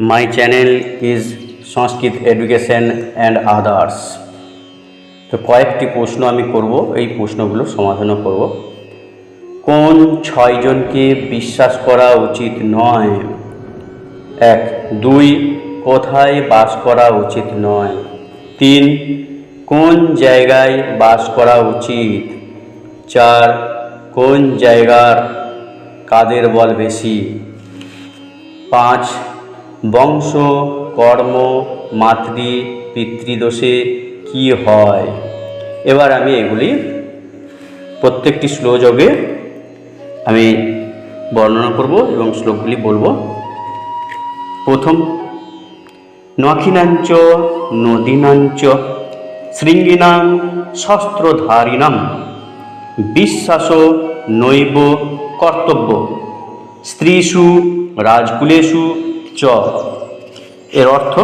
My channel is Sanskrit education and others তো কয়েকটি প্রশ্ন আমি করব, এই প্রশ্নগুলো সমাধানও করব। কোন ছয়জনকে বিশ্বাস করা উচিত নয়? এক, দুই, কোথায় বাস করা উচিত নয়? তিন, কোন জায়গায় বাস করা উচিত? চার, কোন জায়গার কাদের বল বেশি? পাঁচ বংশ, কর্ম, মাতৃ, পিতৃদোষে কি হয়? এবার আমি এগুলি প্রত্যেকটি শ্লোকযোগে আমি বর্ণনা করব এবং শ্লোকগুলি বলব। প্রথম, নখিনাঞ্চ, নদীনাঞ্চ, শৃঙ্গিনাং, শস্ত্রধারিণাম, বিশ্বাস, নৈব, কর্তব্য। স্ত্রীষু, রাজকুলেষু চ। এর অর্থ,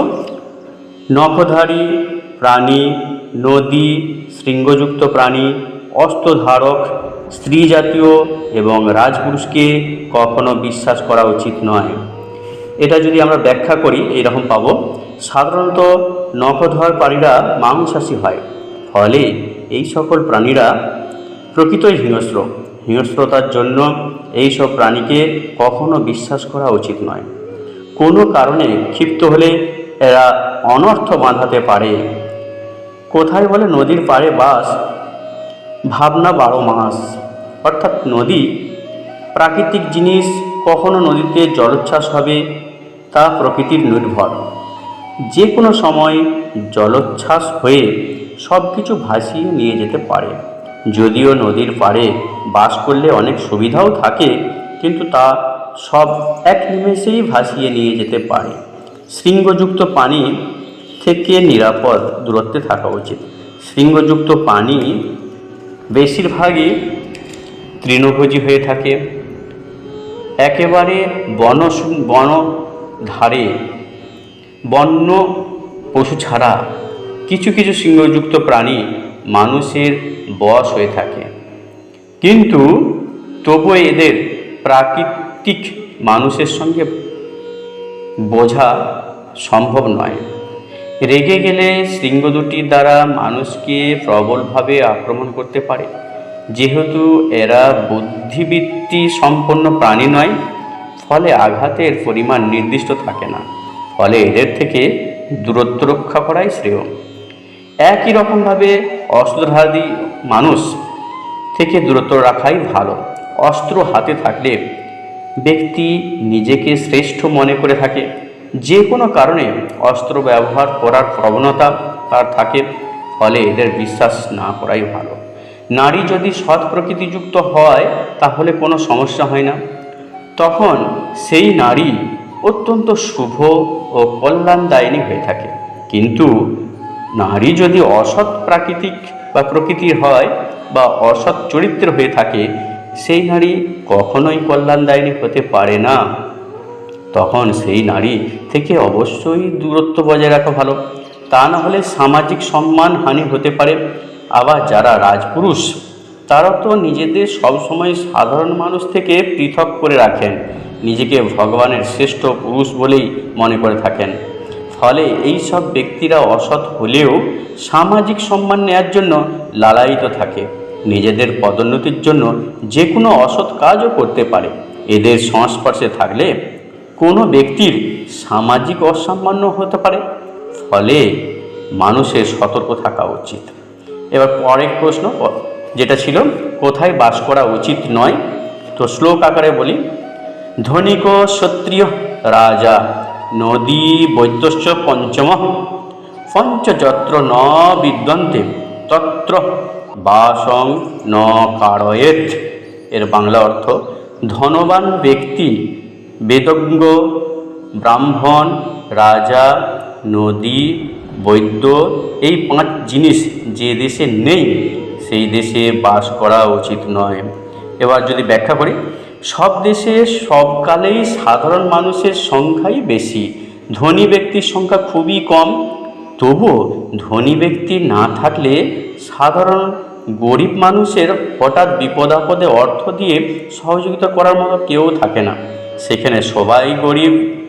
নখধারী প্রাণী, নদী, শৃঙ্গযুক্ত প্রাণী, অস্ত্রধারক স্ত্রী জাতীয় এবং রাজপুরুষকে কখনো বিশ্বাস করা উচিত নয়। এটা যদি আমরা ব্যাখ্যা করি, এইরকম পাবো, সাধারণত নখধর প্রাণীরা মাংসাশী হয়। ফলে এই সকল প্রাণীরা প্রকৃতই হিংস্র। হিংস্রতার জন্য এই সব প্রাণীকে কখনো বিশ্বাস করা উচিত নয়। কোনো কারণে ক্ষিপ্ত হলে এরা অনর্থ বাঁধাতে পারে। কোথায় বলে নদীর পাড়ে বাস? ভাবনা বারো মাস। অর্থাৎ নদী প্রাকৃতিক জিনিস কখনো নদীতে জলোচ্ছ্বাস হবে, তা প্রকৃতির নির্ভর। যে কোনো সময় জলোচ্ছ্বাস হয়ে সব কিছু ভাসিয়ে নিয়ে যেতে পারে। যদিও নদীর পাড়ে বাস করলে অনেক সুবিধাও থাকে, কিন্তু তা সব এক নিমেষেই ভাসিয়ে নিয়ে যেতে পারে। শৃঙ্গযুক্ত পানি থেকে নিরাপদ দূরত্বে থাকা উচিত। শৃঙ্গযুক্ত পানি বেশিরভাগই তৃণভোজী হয়ে থাকে। একেবারে বন বন ধারে বন্য পশু ছাড়া কিছু কিছু সিংহযুক্ত প্রাণী মানুষের বশ হয়ে থাকে। কিন্তু তবুও এদের প্রাকৃতিক মানুষের সঙ্গে বোঝা সম্ভব নয়। রেগে গেলে শৃঙ্গ দুটির দ্বারা মানুষকে প্রবলভাবে আক্রমণ করতে পারে। যেহেতু এরা বুদ্ধিবৃত্তি সম্পন্ন প্রাণী নয়, ফলে আঘাতের পরিমাণ নির্দিষ্ট থাকে না, ফলে এদের থেকে দূরত্ব রক্ষা করাই শ্রেয়। একই রকমভাবে অস্ত্রধারী মানুষ থেকে দূরত্ব রাখাই ভালো। অস্ত্র হাতে থাকলে ব্যক্তি নিজেকে শ্রেষ্ঠ মনে করে থাকে। যে কোনো কারণে অস্ত্র ব্যবহার করার প্রবণতা তার থাকে, ফলে এদের বিশ্বাস না করাই ভালো। নারী যদি সৎ প্রকৃতিযুক্ত হয়, তাহলে কোনো সমস্যা হয় না। তখন সেই নারী অত্যন্ত শুভ ও কল্যাণদায়িনী হয়ে থাকে। কিন্তু নারী যদি অসৎ প্রাকৃতিক বা প্রকৃতির হয় বা অসৎ চরিত্রের হয়ে থাকে সেই নারী কখনোই কল্যাণদায়িনী হতে পারে না। তখন সেই নারী থেকে অবশ্যই দূরত্ব বজায় রাখা ভালো। তা না হলে সামাজিক সম্মান হানি হতে পারে। আবার যারা রাজপুরুষ, তারা তো নিজেদের সবসময় সাধারণ মানুষ থেকে পৃথক করে রাখেন। নিজেকে ভগবানের শ্রেষ্ঠ পুরুষ বলেই মনে করে থাকেন। ফলে এই সব ব্যক্তিরা অসৎ হলেও সামাজিক সম্মান নেয়ার জন্য লালায়িত থাকে। নিজেদের পদোন্নতির জন্য যে কোনো অসৎ কাজও করতে পারে। এদের সংস্পর্শে থাকলে কোনো ব্যক্তির সামাজিক অসামান্য হতে পারে। ফলে মানুষের সতর্ক থাকা উচিত। এবার পরের প্রশ্ন, যেটা ছিল, কোথায় বাস করা উচিত নয়? তো শ্লোক আকারে বলি, ধনিক ক্ষত্রিয় রাজা নদী বৈদ্যস্য পঞ্চম পঞ্চযত্র ন বিদ্যন্তে তত্র বাসং ন কারয়েত এর বাংলা অর্থ, ধনবান ব্যক্তি, বেদজ্ঞ, ব্রাহ্মণ, রাজা, নদী, বৈদ্য, এই পাঁচ জিনিস যে দেশে নেই, সেই দেশে বাস করা উচিত নয়। এবার যদি ব্যাখ্যা করি, সব দেশে সবকালেই সাধারণ মানুষের সংখ্যাই বেশি। ধনী ব্যক্তির সংখ্যা খুবই কম তবুও ধনী ব্যক্তি না থাকলে সাধারণ গরিব মানুষের হঠাৎ বিপদ আপদে অর্থ দিয়ে সহযোগিতা করার মতো কেউ থাকে না। সেখানে সবাই গরিব,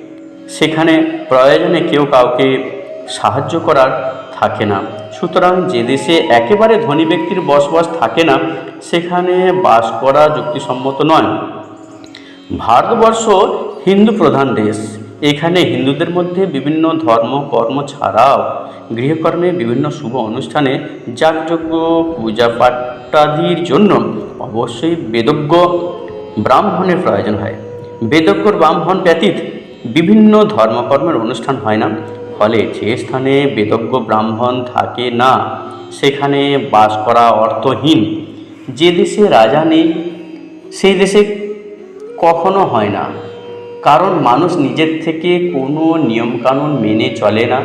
সেখানে প্রয়োজনে কেউ কাউকে সাহায্য করার থাকে না। সুতরাং যে দেশে একেবারে ধনী ব্যক্তির বসবাস থাকে না, সেখানে বাস করা যুক্তিসম্মত নয়। ভারতবর্ষ হিন্দু প্রধান দেশ। এখানে হিন্দুদের মধ্যে বিভিন্ন ধর্ম, কর্ম ছাড়াও গৃহকর্মে বিভিন্ন শুভ অনুষ্ঠানে যাগযজ্ঞ, পূজা পাঠাদির জন্য অবশ্যই বেদজ্ঞ ব্রাহ্মণের প্রয়োজন হয়। বেদজ্ঞ ব্রাহ্মণ ব্যতীত বিভিন্ন ধর্মকর্মের অনুষ্ঠান হয় না। ফলে যে স্থানে বেদজ্ঞ ব্রাহ্মণ থাকে না, সেখানে বাস করা অর্থহীন। যে দেশে রাজা নেই, সেই দেশে কখনো হয় না। কারণ মানুষ নিজের থেকে কোনো নিয়মকানুন মেনে চলে না।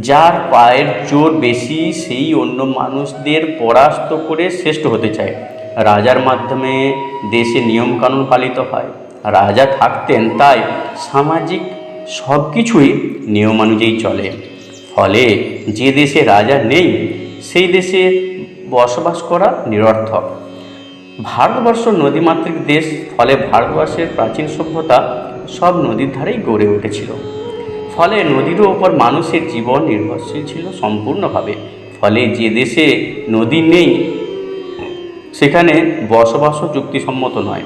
যার পায়ের জোর বেশি, সেই অন্য মানুষদের পরাস্ত করে শ্রেষ্ঠ হতে চায়। রাজার মাধ্যমে দেশে নিয়মকানুন পালিত হয়। রাজা থাকতেন, তাই সামাজিক সব কিছুই নিয়মানুযায়ী চলে। ফলে যে দেশে রাজা নেই, সেই দেশে বসবাস করা নিরর্থক। ভারতবর্ষ নদীমাতৃক দেশ, ফলে ভারতবর্ষের প্রাচীন সভ্যতা সব নদীর ধারেই গড়ে উঠেছিল। ফলে নদীর ওপর মানুষের জীবন নির্ভরশীল ছিল সম্পূর্ণভাবে। ফলে যে দেশে নদী নেই, সেখানে বসবাসও যুক্তিসম্মত নয়।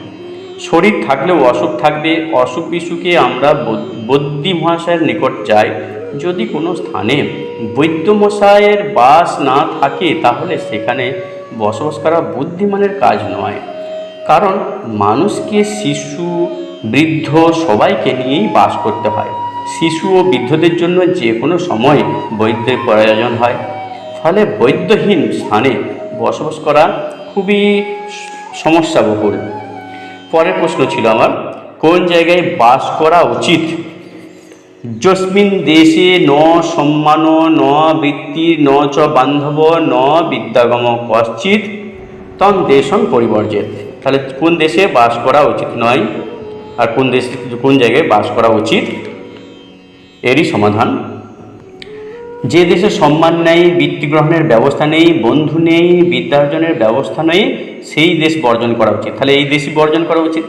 শরীর থাকলেও অসুখ থাকবে। অসুখ বিসুখে আমরা বদ্যি মহাশয়ের নিকট যাই। যদি কোনো স্থানে বৈদ্য মশায়ের বাস না থাকে, তাহলে সেখানে বসবাস করা বুদ্ধিমানের কাজ নয়। কারণ মানুষকে শিশু, বৃদ্ধ সবাইকে নিয়েই বাস করতে হয়। শিশু ও বৃদ্ধদের জন্য যে কোনো সময় বৈদ্যের প্রয়োজন হয়। ফলে বৈদ্যহীন স্থানে বসবাস করা খুবই সমস্যাবহুল। পরের প্রশ্ন ছিল আমার, কোন জায়গায় বাস করা উচিত? যস্মিন দেশে ন সম্মান, ন বৃত্তি, ন চ বান্ধব, ন বিদ্যাগম। কশ্চিৎ তন দেশন পরিবর্জিত। তাহলে কোন দেশে বাস করা উচিত নয়? আর কোন দেশ, কোন জায়গায় বাস করা উচিত? এরই সমাধান। যে দেশে সম্মান নেই, বৃত্তি গ্রহণের ব্যবস্থা নেই, বন্ধু নেই, বিদ্যার্জনের ব্যবস্থা নেই, সেই দেশ বর্জন করা উচিত। তাহলে এই দেশই বর্জন করা উচিত।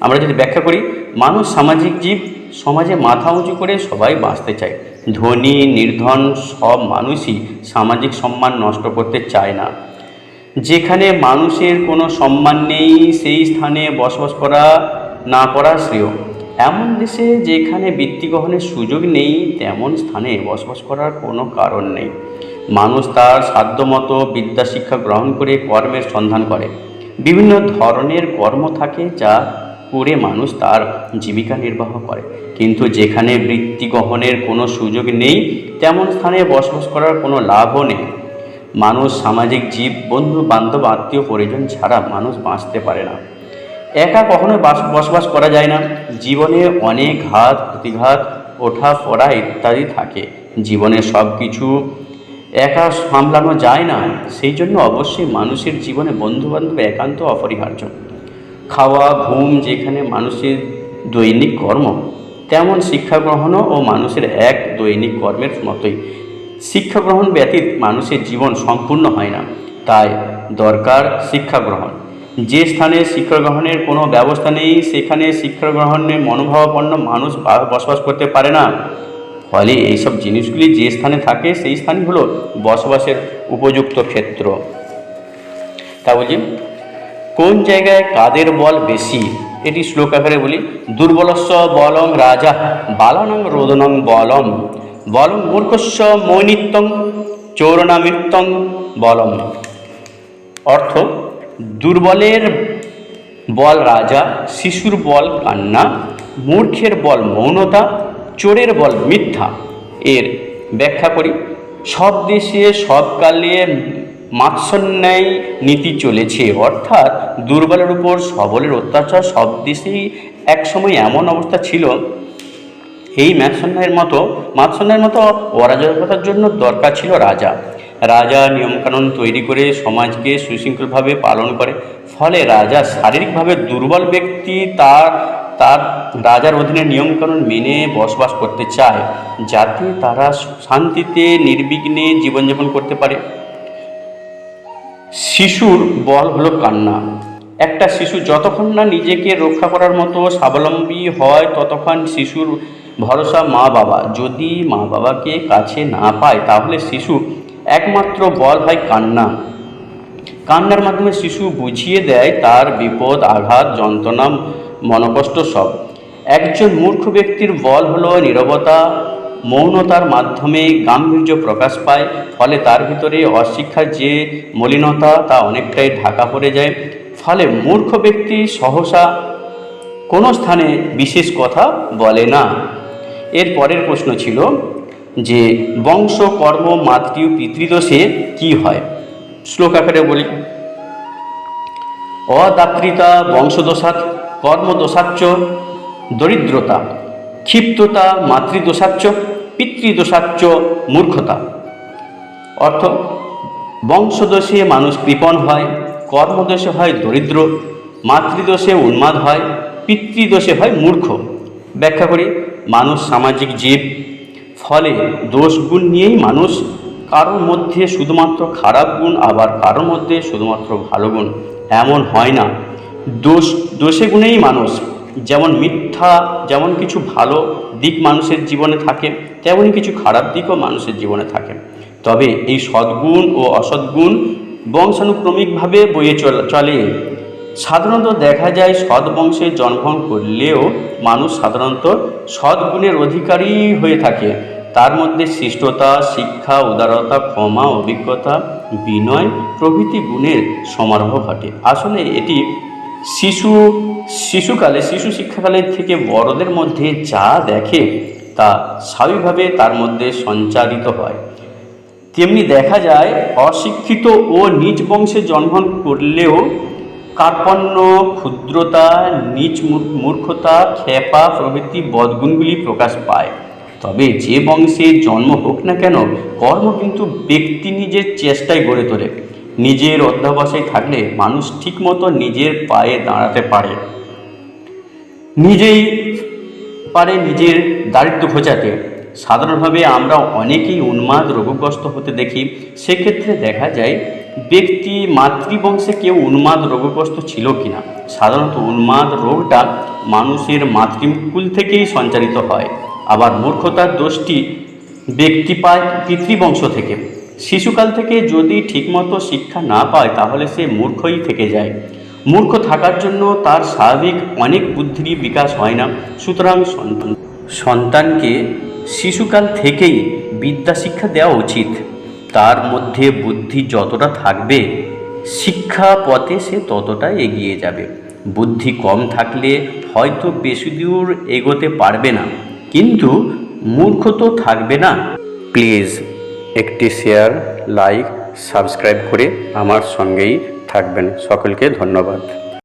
আমরা যদি ব্যাখ্যা করি, মানুষ সামাজিক জীব সমাজে মাথা উঁচু করে সবাই বাঁচতে চায়। ধনী, নির্ধন সব মানুষই সামাজিক সম্মান নষ্ট করতে চায় না। যেখানে মানুষের কোনো সম্মান নেই, সেই স্থানে বসবাস করা না করা শ্রেয়। এমন দেশে যেখানে বৃত্তি গ্রহণের সুযোগ নেই, তেমন স্থানে বসবাস করার কোনো কারণ নেই। মানুষ তার সাধ্যমতো বিদ্যা শিক্ষা গ্রহণ করে কর্মের সন্ধান করে। বিভিন্ন ধরনের কর্ম থাকে যা করে মানুষ তার জীবিকা নির্বাহ করে। কিন্তু যেখানে বৃত্তি গ্রহণের কোনো সুযোগ নেই, তেমন স্থানে বসবাস করার কোনো লাভও নেই। মানুষ, সামাজিক জীব, বন্ধু, বান্ধব, আত্মীয়, পরিজন ছাড়া মানুষ বাঁচতে পারে না। একা কখনো বাস, বসবাস করা যায় না। জীবনে অনেক ঘাত প্রতিঘাত, ওঠা, পড়া ইত্যাদি থাকে। জীবনে সব কিছু একা সামলানো যায় না। সেই জন্য অবশ্যই মানুষের জীবনে বন্ধু বান্ধব একান্ত, অপরিহার্য। খাওয়া, ঘুম যেখানে মানুষের দৈনিক কর্ম, তেমন শিক্ষা গ্রহণও ও মানুষের এক দৈনিক কর্মের মতোই। শিক্ষা গ্রহণ ব্যতীত মানুষের জীবন সম্পূর্ণ হয় না। তাই দরকার শিক্ষা গ্রহণ। যে স্থানে শিক্ষা গ্রহণের কোনো ব্যবস্থা নেই, সেখানে শিক্ষা গ্রহণের মনোভাবাপন্ন মানুষ বসবাস করতে পারে না। ফলে এইসব জিনিসগুলি যে স্থানে থাকে, সেই স্থানই হলো বসবাসের উপযুক্ত ক্ষেত্র। তা বলছি? কোন জায়গায় কাদের বল বেশি? এটি শ্লোক আকারে বলি দুর্বলস্য বলং রাজা, বালানং রোদনং বলম। বলং মূর্খস্য মৈনিত্যং চৌরণামৃত্যং বলম। অর্থ, দুর্বলের বল রাজা, শিশুর বল কান্না, মূর্খের বল মৌনতা, চোরের বল মিথ্যা। এর ব্যাখ্যা করি, সব দেশে সবকালে মাৎসন্যায় নীতি চলেছে। অর্থাৎ দুর্বলের উপর সবলের অত্যাচার সব দেশেই একসময় এমন অবস্থা ছিল। এই ম্যাৎসন্যায়ের মতো, মাৎসন্যায়ের মতো অরাজকতার জন্য দরকার ছিল রাজা। রাজা নিয়মকানুন তৈরি করে সমাজকে সুশৃঙ্খলভাবে পালন করে। ফলে রাজা শারীরিকভাবে দুর্বল ব্যক্তি তার তার রাজার অধীনে নিয়মকানুন মেনে বসবাস করতে চায়, যাতে তারা শান্তিতে, নির্বিঘ্নে জীবনযাপন করতে পারে। শিশুর বল হলো কান্না। একটা শিশু যতক্ষণ না নিজেকে রক্ষা করার মতো স্বাবলম্বী হয়, ততক্ষণ শিশুর ভরসা মা বাবা যদি মা বাবাকে কাছে না পায়, তাহলে শিশু একমাত্র বল হয় কান্না। কান্নার মাধ্যমে শিশু বুঝিয়ে দেয় তার বিপদ, আঘাত, যন্ত্রণা, মনকষ্ট সব। একজন মূর্খ ব্যক্তির বল হলো নীরবতা মৌনতার মাধ্যমে গাম্ভীর্য প্রকাশ পায়, ফলে তার ভিতরে অশিক্ষার যে মলিনতা তা অনেকটাই ঢাকা পড়ে যায়। ফলে মূর্খ ব্যক্তি সহসা কোনো স্থানে বিশেষ কথা বলে না। এর পরের প্রশ্ন ছিল যে, বংশ, কর্ম, মাতৃ, পিতৃদোষে কি হয়? শ্লোক আকারে বলি। অদাত্রিতা, বংশদোষাৎ, কর্মদোষাচ্চ, দরিদ্রতা, ক্ষিপ্ততা, মাতৃদোষাচ্চ পিতৃদোষাচ্চ মূর্খতা। অর্থ, বংশদোষে মানুষ কৃপণ হয়, কর্মদোষে হয় দরিদ্র, মাতৃদোষে উন্মাদ হয়, পিতৃদোষে হয় মূর্খ। ব্যাখ্যা করি, মানুষ সামাজিক জীব, ফলে দোষগুণ নিয়েই মানুষ কারোর মধ্যে শুধুমাত্র খারাপ গুণ, আবার কারোর মধ্যে শুধুমাত্র ভালো গুণ। এমন হয় না। দোষ, দোষে গুণেই মানুষ যেমন মিথ্যা, যেমন কিছু ভালো দিক মানুষের জীবনে থাকে তেমনই কিছু খারাপ দিকও মানুষের জীবনে থাকে। তবে এই সদ্গুণ ও অসদ্গুণ বংশানুক্রমিকভাবে বয়ে চল সাধারণত দেখা যায় সৎ বংশে জন্মগ্রহণ করলেও মানুষ সাধারণত সদ্গুণের অধিকারী হয়ে থাকে। তার মধ্যে শিষ্টতা শিক্ষা, উদারতা, ক্ষমা, অভিজ্ঞতা, বিনয় প্রভৃতি গুণের সমারোহ ঘটে। আসলে এটি শিশু, শিশুকালে, শিশু শিক্ষাকালের থেকে বড়দের মধ্যে যা দেখে তা স্বাভাবিকভাবে তার মধ্যে সঞ্চারিত হয়। তেমনি দেখা যায়, অশিক্ষিত ও নিজ বংশে জন্মগ্রহণ করলেও কার্পণ্য, ক্ষুদ্রতা, নিজ মূর্খতা, খেপা প্রভৃতি বদগুণগুলি প্রকাশ পায়। তবে যে বংশে জন্ম হোক না কেন, কর্ম কিন্তু ব্যক্তি নিজের চেষ্টায় গড়ে তোলে। নিজের অধ্যাবসায় থাকলে মানুষ ঠিকমতো নিজের পায়ে দাঁড়াতে পারে। নিজেই পারে নিজের দারিদ্র ঘোচাতে সাধারণভাবে আমরা অনেকেই উন্মাদ, রোগগ্রস্ত হতে দেখি। সেক্ষেত্রে দেখা যায়, ব্যক্তি, মাতৃবংশে কেউ উন্মাদ, রোগগ্রস্ত ছিল কিনা? সাধারণত উন্মাদ রোগটা মানুষের মাতৃকুল থেকেই সঞ্চারিত হয়। আবার মূর্খতার দোষটি ব্যক্তি পায় পিতৃবংশ থেকে। শিশুকাল থেকে যদি ঠিকমতো শিক্ষা না পায়, তাহলে সে মূর্খই থেকে যায়। মূর্খ থাকার জন্য তার স্বাভাবিক অনেক বুদ্ধির বিকাশ হয় না। সুতরাং সন্তান সন্তানকে শিশুকাল থেকেই বিদ্যা শিক্ষা দেওয়া উচিত। তার মধ্যে বুদ্ধি যতটা থাকবে, শিক্ষা পথে সে ততটা এগিয়ে যাবে। বুদ্ধি কম থাকলে হয়তো বেশি দূর এগোতে পারবে না। কিন্তু মূর্খ তো থাকবে না। প্লিজ একটি শেয়ার লাইক সাবস্ক্রাইব করে আমার সঙ্গেই থাকবেন। সকলকে ধন্যবাদ।